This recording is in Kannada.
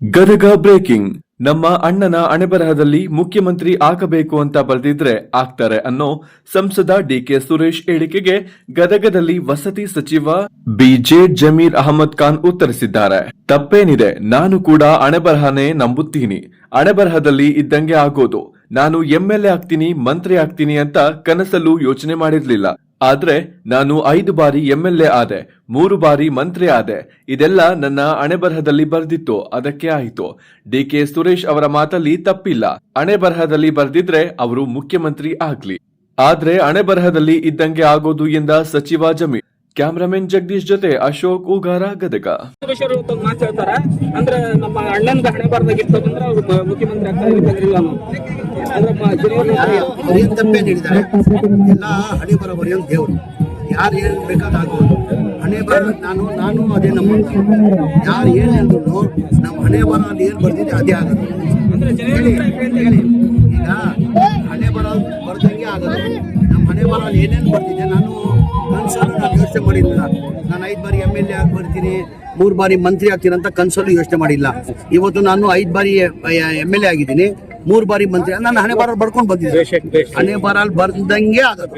ಗದಗ ಬ್ರೇಕಿಂಗ್. ನಮ್ಮ ಅಣ್ಣನ ಅಣೆಬರಹದಲ್ಲಿ ಮುಖ್ಯಮಂತ್ರಿ ಆಗಬೇಕು ಅಂತ ಬರೆದಿದ್ರೆ ಆಗ್ತಾರೆ ಅನ್ನೋ ಸಂಸದ ಡಿಕೆ ಸುರೇಶ್ ಹೇಳಿಕೆಗೆ ಗದಗದಲ್ಲಿ ವಸತಿ ಸಚಿವ ಬಿಜೆ ಜಮೀರ್ ಅಹಮದ್ ಖಾನ್ ಉತ್ತರಿಸಿದ್ದಾರೆ. ತಪ್ಪೇನಿದೆ, ನಾನು ಕೂಡ ಅಣೆಬರಹನೇ ನಂಬುತ್ತೀನಿ. ಅಣೆಬರಹದಲ್ಲಿ ಇದ್ದಂಗೆ ಆಗೋದು. ನಾನು ಎಂಎಲ್ಎ ಆಗ್ತೀನಿ, ಮಂತ್ರಿ ಆಗ್ತೀನಿ ಅಂತ ಕನಸಲ್ಲೂ ಯೋಚನೆ ಮಾಡಿರ್ಲಿಲ್ಲ. ಆದ್ರೆ ನಾನು ಐದು ಬಾರಿ ಎಂಎಲ್ಎ ಆದೆ, ಮೂರು ಬಾರಿ ಮಂತ್ರಿ ಆದೆ. ಇದೆಲ್ಲ ನನ್ನ ಅಣೆಬರಹದಲ್ಲಿ ಬರ್ದಿತ್ತು, ಅದಕ್ಕೆ ಆಯಿತು. ಡಿ ಕೆ ಸುರೇಶ್ ಅವರ ಮಾತಲ್ಲಿ ತಪ್ಪಿಲ್ಲ. ಅಣೆಬರಹದಲ್ಲಿ ಬರ್ದಿದ್ರೆ ಅವರು ಮುಖ್ಯಮಂತ್ರಿ ಆಗ್ಲಿ. ಆದ್ರೆ ಅಣೆಬರಹದಲ್ಲಿ ಇದ್ದಂಗೆ ಆಗೋದು ಎಂದ ಸಚಿವ ಜಮೀರ್ ಕ್ಯಾಮ್ರಾಮನ್ ಜಗದೀಶ್ ಜೊತೆ ಅಶೋಕ್ ಉಗಾರ ಗದಗ. ಸುರೇಶ್ ಅವರು ಒಂದು ಮಾತು ಅಂದ್ರೆ ನಮ್ಮ ಅಣ್ಣನ ಹಣೆ ಬರ್ದಾಗಿರ್ತದಂದ್ರೆ ಅಂದ್ರೆ ಮುಖ್ಯಮಂತ್ರಿ ಹೇಳಿದ್ದಾರೆ? ಎಲ್ಲ ಹಣೆ ಬರ ಬರೆಯೋದು ದೇವ್ರು? ಯಾರು ಏನ್ ಬೇಕಾದಾಗ್ಬೋದು ಹಣೆ ಬರ ನಾನು ನಾನು ಅದೇ ನಮ್ಮ ಯಾರು ಏನ್ ಅಂದ್ರು ನಮ್ಮ ಹಣೆ ಬರ ಅಲ್ಲಿ ಏನ್ ಬರ್ದಿದೆ ಅದೇ ಆಗೋದು. ಈಗ ಹಣೆ ಬರ ಬರ್ದಂಗೆ ಆಗೋದು. ನಮ್ಮ ಹಣೆ ಬರ ಅಲ್ಲಿ ಏನೇನು ಬರ್ತಿದೆ ನಾನು ಕನ್ಸಲ್ಲೂ ನಾನು ಯೋಚನೆ ಮಾಡಿಲ್ಲ. ನಾನು ಐದು ಬಾರಿ ಎಂ ಎಲ್ ಎ ಆಗಿ ಬರ್ತೀನಿ ಮೂರು ಬಾರಿ ಮಂತ್ರಿ ಆಗ್ತೀನಿ ಅಂತ ಕನಸಲ್ಲೂ ಯೋಚನೆ ಮಾಡಿಲ್ಲ. ಇವತ್ತು ನಾನು ಐದು ಬಾರಿ ಎಂ ಎಲ್ ಎ ಆಗಿದ್ದೀನಿ ಮೂರು ಬಾರಿ ಮಂತ್ರಿ ನಾನು ಹಣೆ ಬಾರಲ್ಲಿ ಬರ್ಕೊಂಡು ಬಂದಿದ್ದೆ ಹಣೆ ಬಾರಲ್ಲಿ ಬರ್ದಂಗೆ ಆಗೋದು.